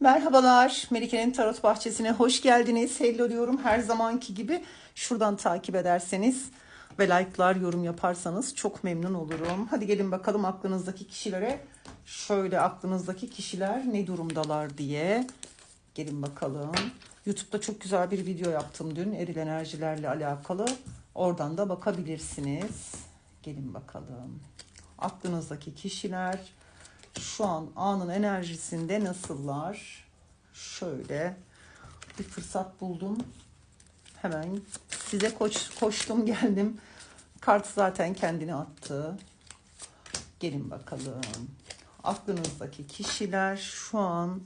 Merhabalar, Melike'nin Tarot Bahçesi'ne hoş geldiniz. Hello diyorum her zamanki gibi. Şuradan takip ederseniz ve like'lar, yorum yaparsanız çok memnun olurum. Hadi gelin bakalım aklınızdaki kişilere. Şöyle aklınızdaki kişiler ne durumdalar diye. Gelin bakalım. YouTube'da çok güzel bir video yaptım dün eril enerjilerle alakalı. Oradan da bakabilirsiniz. Gelin bakalım. Aklınızdaki kişiler şu an anın enerjisinde nasıllar? Şöyle bir fırsat buldum. Hemen size koş, koştum geldim. Kart zaten kendini attı. Gelin bakalım. Aklınızdaki kişiler şu an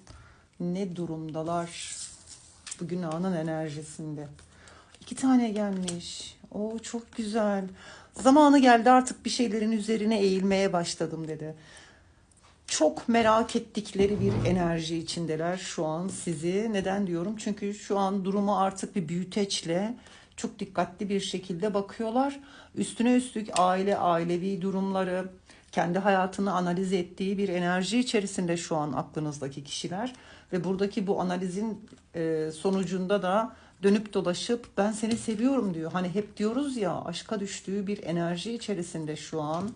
ne durumdalar? Bugün anın enerjisinde. İki tane gelmiş. O çok güzel. Zamanı geldi artık bir şeylerin üzerine eğilmeye başladım dedi çok merak ettikleri bir enerji içindeler şu an sizi. Neden diyorum? Çünkü şu an durumu artık bir büyüteçle çok dikkatli bir şekilde bakıyorlar. Üstüne üstlük aile, ailevi durumları, kendi hayatını analiz ettiği bir enerji içerisinde şu an aklınızdaki kişiler. Ve buradaki bu analizin e, sonucunda da dönüp dolaşıp ben seni seviyorum diyor. Hani hep diyoruz ya aşka düştüğü bir enerji içerisinde şu an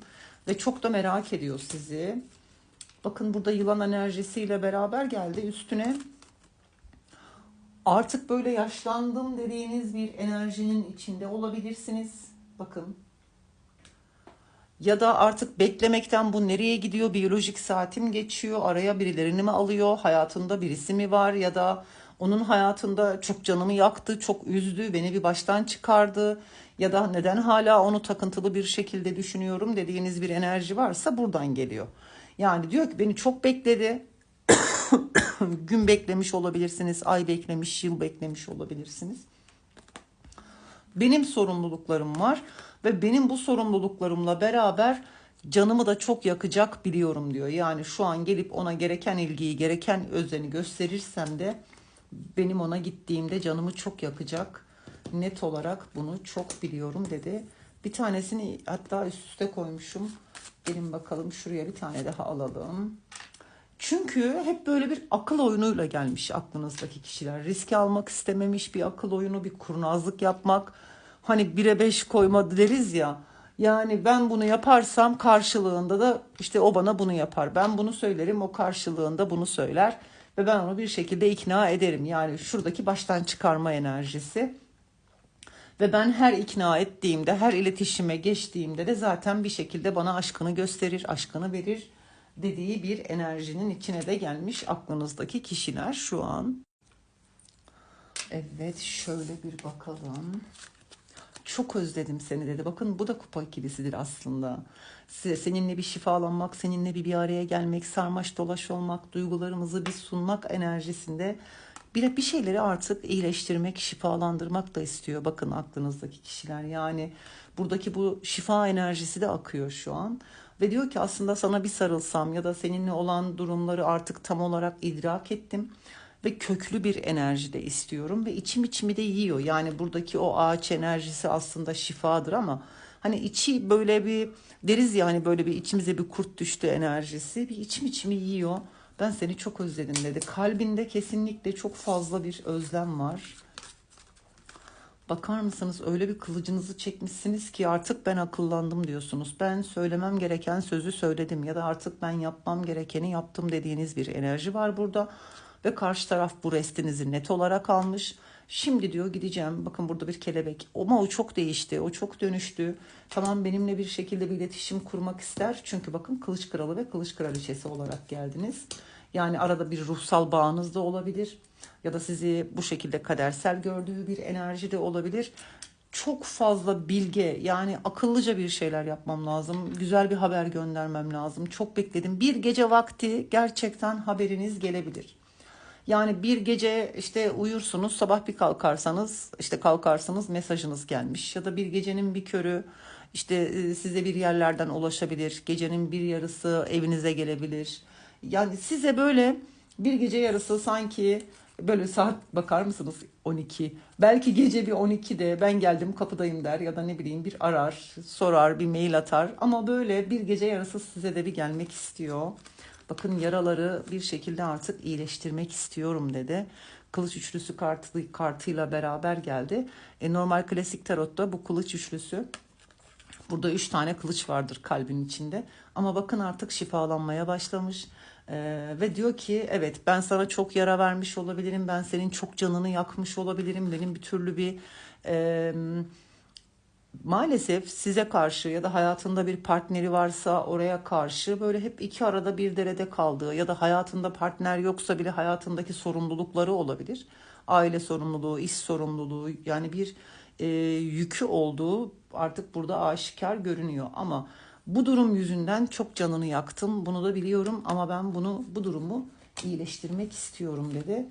ve çok da merak ediyor sizi. Bakın burada yılan enerjisiyle beraber geldi üstüne. Artık böyle yaşlandım dediğiniz bir enerjinin içinde olabilirsiniz. Bakın. Ya da artık beklemekten bu nereye gidiyor? Biyolojik saatim geçiyor. Araya birilerini mi alıyor? Hayatında birisi mi var? Ya da onun hayatında çok canımı yaktı, çok üzdü, beni bir baştan çıkardı. Ya da neden hala onu takıntılı bir şekilde düşünüyorum dediğiniz bir enerji varsa buradan geliyor. Yani diyor ki beni çok bekledi. Gün beklemiş olabilirsiniz, ay beklemiş, yıl beklemiş olabilirsiniz. Benim sorumluluklarım var ve benim bu sorumluluklarımla beraber canımı da çok yakacak biliyorum diyor. Yani şu an gelip ona gereken ilgiyi, gereken özeni gösterirsem de benim ona gittiğimde canımı çok yakacak. Net olarak bunu çok biliyorum dedi. Bir tanesini hatta üst üste koymuşum. Gelin bakalım şuraya bir tane daha alalım. Çünkü hep böyle bir akıl oyunuyla gelmiş aklınızdaki kişiler. Riski almak istememiş bir akıl oyunu, bir kurnazlık yapmak. Hani bire beş koyma deriz ya. Yani ben bunu yaparsam karşılığında da işte o bana bunu yapar. Ben bunu söylerim o karşılığında bunu söyler. Ve ben onu bir şekilde ikna ederim. Yani şuradaki baştan çıkarma enerjisi. Ve ben her ikna ettiğimde, her iletişime geçtiğimde de zaten bir şekilde bana aşkını gösterir, aşkını verir dediği bir enerjinin içine de gelmiş aklınızdaki kişiler şu an. Evet şöyle bir bakalım. Çok özledim seni dedi. Bakın bu da kupa ikilisidir aslında. Size seninle bir şifalanmak, seninle bir bir araya gelmek, sarmaş dolaş olmak, duygularımızı bir sunmak enerjisinde bir, bir şeyleri artık iyileştirmek, şifalandırmak da istiyor. Bakın aklınızdaki kişiler yani buradaki bu şifa enerjisi de akıyor şu an. Ve diyor ki aslında sana bir sarılsam ya da seninle olan durumları artık tam olarak idrak ettim. Ve köklü bir enerji de istiyorum ve içim içimi de yiyor. Yani buradaki o ağaç enerjisi aslında şifadır ama hani içi böyle bir deriz ya hani böyle bir içimize bir kurt düştü enerjisi bir içim içimi yiyor. Ben seni çok özledim dedi. Kalbinde kesinlikle çok fazla bir özlem var. Bakar mısınız öyle bir kılıcınızı çekmişsiniz ki artık ben akıllandım diyorsunuz. Ben söylemem gereken sözü söyledim ya da artık ben yapmam gerekeni yaptım dediğiniz bir enerji var burada. Ve karşı taraf bu restinizi net olarak almış. Şimdi diyor gideceğim. Bakın burada bir kelebek. Ama o çok değişti. O çok dönüştü. Tamam benimle bir şekilde bir iletişim kurmak ister. Çünkü bakın kılıç kralı ve kılıç kraliçesi olarak geldiniz. Yani arada bir ruhsal bağınız da olabilir. Ya da sizi bu şekilde kadersel gördüğü bir enerji de olabilir. Çok fazla bilge yani akıllıca bir şeyler yapmam lazım. Güzel bir haber göndermem lazım. Çok bekledim. Bir gece vakti gerçekten haberiniz gelebilir. Yani bir gece işte uyursunuz sabah bir kalkarsanız işte kalkarsınız mesajınız gelmiş ya da bir gecenin bir körü işte e, size bir yerlerden ulaşabilir. Gecenin bir yarısı evinize gelebilir. Yani size böyle bir gece yarısı sanki böyle saat bakar mısınız 12 belki gece bir 12'de ben geldim kapıdayım der ya da ne bileyim bir arar sorar bir mail atar ama böyle bir gece yarısı size de bir gelmek istiyor Bakın yaraları bir şekilde artık iyileştirmek istiyorum dedi. Kılıç üçlüsü kartı, kartıyla beraber geldi. E, normal klasik tarotta bu kılıç üçlüsü Burada üç tane kılıç vardır kalbin içinde. Ama bakın artık şifalanmaya başlamış. Ee, ve diyor ki evet ben sana çok yara vermiş olabilirim. Ben senin çok canını yakmış olabilirim. Benim bir türlü bir e, maalesef size karşı ya da hayatında bir partneri varsa oraya karşı böyle hep iki arada bir derede kaldığı ya da hayatında partner yoksa bile hayatındaki sorumlulukları olabilir. Aile sorumluluğu, iş sorumluluğu yani bir e, yükü olduğu artık burada aşikar görünüyor ama bu durum yüzünden çok canını yaktım. Bunu da biliyorum ama ben bunu bu durumu iyileştirmek istiyorum dedi.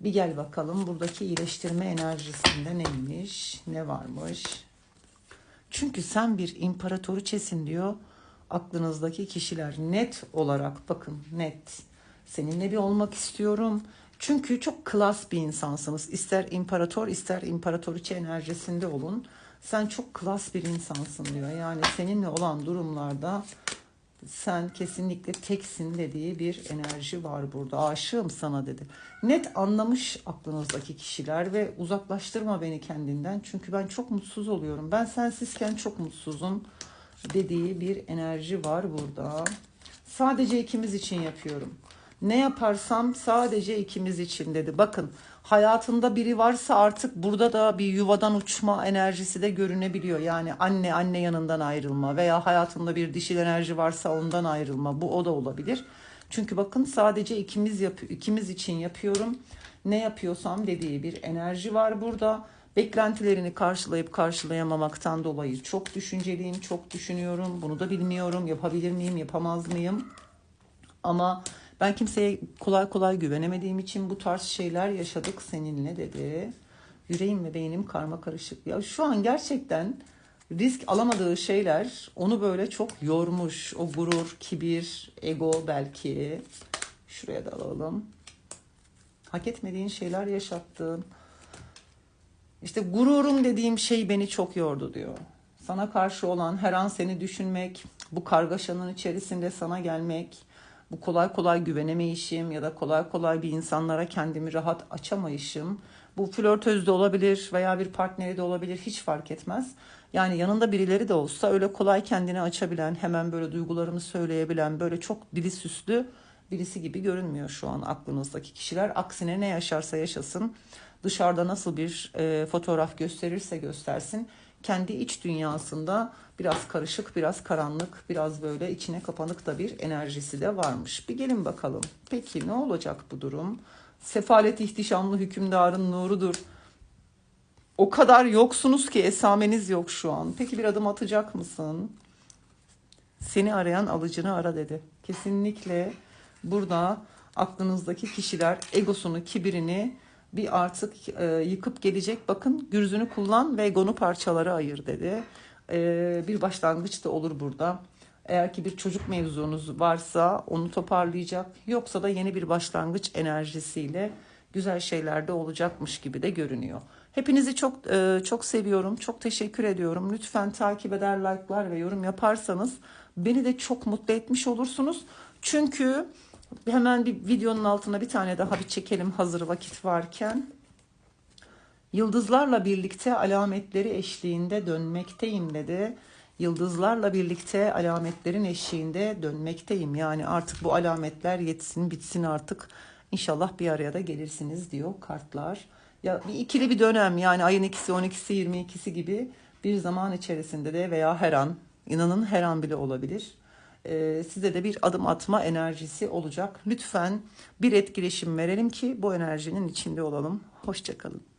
Bir gel bakalım buradaki iyileştirme enerjisinde neymiş, ne varmış. Çünkü sen bir imparatoriçesin diyor aklınızdaki kişiler net olarak bakın net seninle bir olmak istiyorum. Çünkü çok klas bir insansınız. İster imparator ister imparatoriçe enerjisinde olun. Sen çok klas bir insansın diyor. Yani seninle olan durumlarda sen kesinlikle teksin dediği bir enerji var burada. Aşığım sana dedi. Net anlamış aklınızdaki kişiler ve uzaklaştırma beni kendinden. Çünkü ben çok mutsuz oluyorum. Ben sensizken çok mutsuzum dediği bir enerji var burada. Sadece ikimiz için yapıyorum. Ne yaparsam sadece ikimiz için dedi. Bakın hayatında biri varsa artık burada da bir yuvadan uçma enerjisi de görünebiliyor. Yani anne anne yanından ayrılma veya hayatında bir dişil enerji varsa ondan ayrılma. Bu o da olabilir. Çünkü bakın sadece ikimiz yap ikimiz için yapıyorum. Ne yapıyorsam dediği bir enerji var burada. Beklentilerini karşılayıp karşılayamamaktan dolayı çok düşünceliyim, çok düşünüyorum. Bunu da bilmiyorum. Yapabilir miyim, yapamaz mıyım? Ama ben kimseye kolay kolay güvenemediğim için bu tarz şeyler yaşadık seninle dedi. Yüreğim ve beynim karma karışık. Ya şu an gerçekten risk alamadığı şeyler onu böyle çok yormuş. O gurur, kibir, ego belki. Şuraya da alalım. Hak etmediğin şeyler yaşattın. İşte gururum dediğim şey beni çok yordu diyor. Sana karşı olan her an seni düşünmek, bu kargaşanın içerisinde sana gelmek, bu kolay kolay güvenemeyişim ya da kolay kolay bir insanlara kendimi rahat açamayışım. Bu flörtöz de olabilir veya bir partneri de olabilir hiç fark etmez. Yani yanında birileri de olsa öyle kolay kendini açabilen, hemen böyle duygularını söyleyebilen, böyle çok dili süslü birisi gibi görünmüyor şu an aklınızdaki kişiler. Aksine ne yaşarsa yaşasın, dışarıda nasıl bir e, fotoğraf gösterirse göstersin, kendi iç dünyasında biraz karışık, biraz karanlık, biraz böyle içine kapanık da bir enerjisi de varmış. Bir gelin bakalım. Peki ne olacak bu durum? Sefalet ihtişamlı hükümdarın nurudur. O kadar yoksunuz ki esameniz yok şu an. Peki bir adım atacak mısın? Seni arayan alıcını ara dedi. Kesinlikle burada aklınızdaki kişiler egosunu, kibirini bir artık e, yıkıp gelecek. Bakın gürzünü kullan ve egonu parçalara ayır dedi. E, bir başlangıç da olur burada. Eğer ki bir çocuk mevzunuz varsa onu toparlayacak. Yoksa da yeni bir başlangıç enerjisiyle güzel şeyler de olacakmış gibi de görünüyor. Hepinizi çok e, çok seviyorum. Çok teşekkür ediyorum. Lütfen takip eder, like'lar ve yorum yaparsanız beni de çok mutlu etmiş olursunuz. Çünkü hemen bir videonun altına bir tane daha bir çekelim hazır vakit varken. Yıldızlarla birlikte alametleri eşliğinde dönmekteyim dedi. Yıldızlarla birlikte alametlerin eşiğinde dönmekteyim. Yani artık bu alametler yetsin bitsin artık. İnşallah bir araya da gelirsiniz diyor kartlar. Ya bir ikili bir dönem yani ayın ikisi, 12'si, 22'si gibi bir zaman içerisinde de veya her an, inanın her an bile olabilir. Ee, size de bir adım atma enerjisi olacak. Lütfen bir etkileşim verelim ki bu enerjinin içinde olalım. Hoşçakalın.